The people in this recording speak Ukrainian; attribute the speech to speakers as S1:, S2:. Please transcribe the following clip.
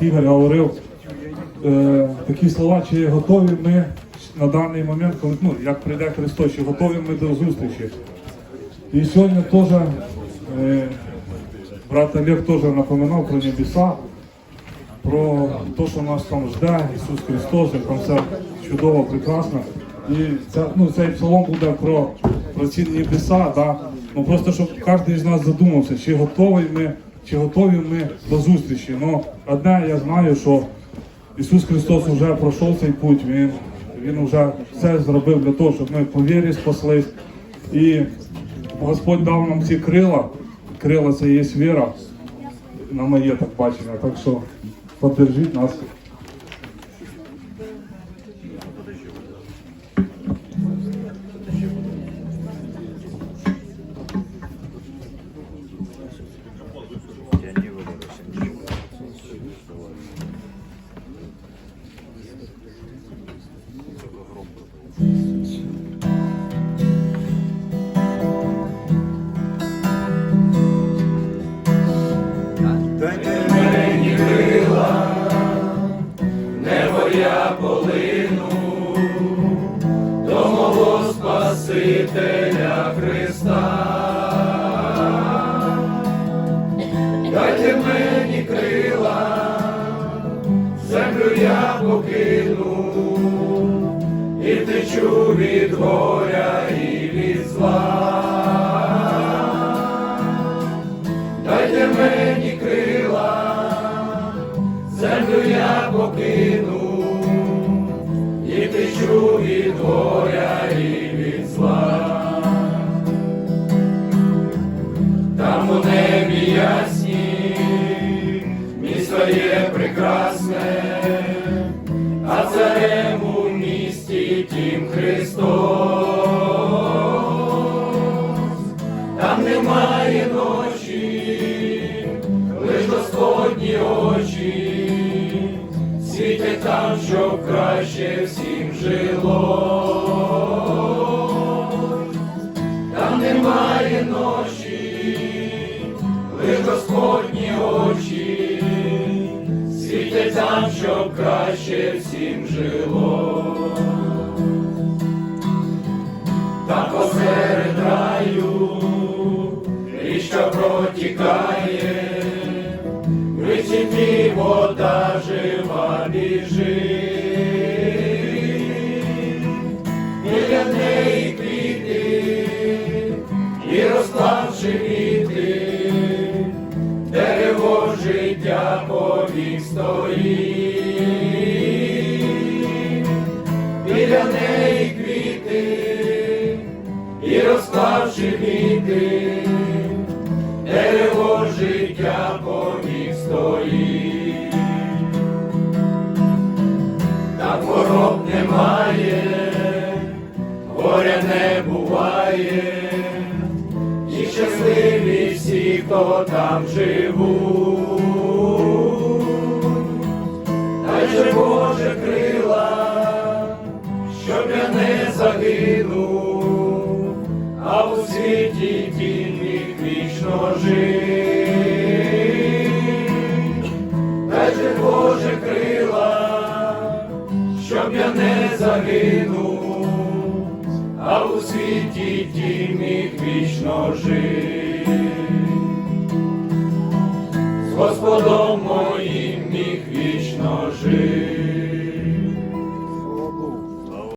S1: Ігор говорив е, такі слова, чи готові ми на даний момент, коли ну, як прийде Христос, чи готові ми до зустрічі. І сьогодні теж е, брат Олег теж напоминав про небеса, про те, що нас там жде, Ісус Христос, як там все чудово, прекрасно. І ця, ну, цей псалом буде про, про ці небеса, да? ну, просто щоб кожен з нас задумався, чи готові ми, чи готові ми до зустрічі. Ну, одне я знаю, що Ісус Христос вже пройшов цей путь, Він, він вже все зробив для того, щоб ми по вірі спаслись. І Господь дав нам ці крила. Крила це є віра, на моє так бачення. Так що поддержіть нас.
S2: Дайте мені крила, землю я покину, і втечу від горя і від зла. Місто є прекрасне, а царем у місті тім Христос. Там немає ночі, лиш Господні очі, світять там, щоб краще всім жило. Жило. Там посеред раю річка протікає, в річці вода жива біжить. Біля неї квіти і розклавши віти, дерево життя повік стоїть. Там хвороб немає, горя не буває, і щасливі всі, хто там живуть. Боже крила, щоб я не загинув, а у світі тільки вічно жив. Дай же Боже крила, щоб я не загинув, а у світі ті міг вічно жив. З Господом моїм.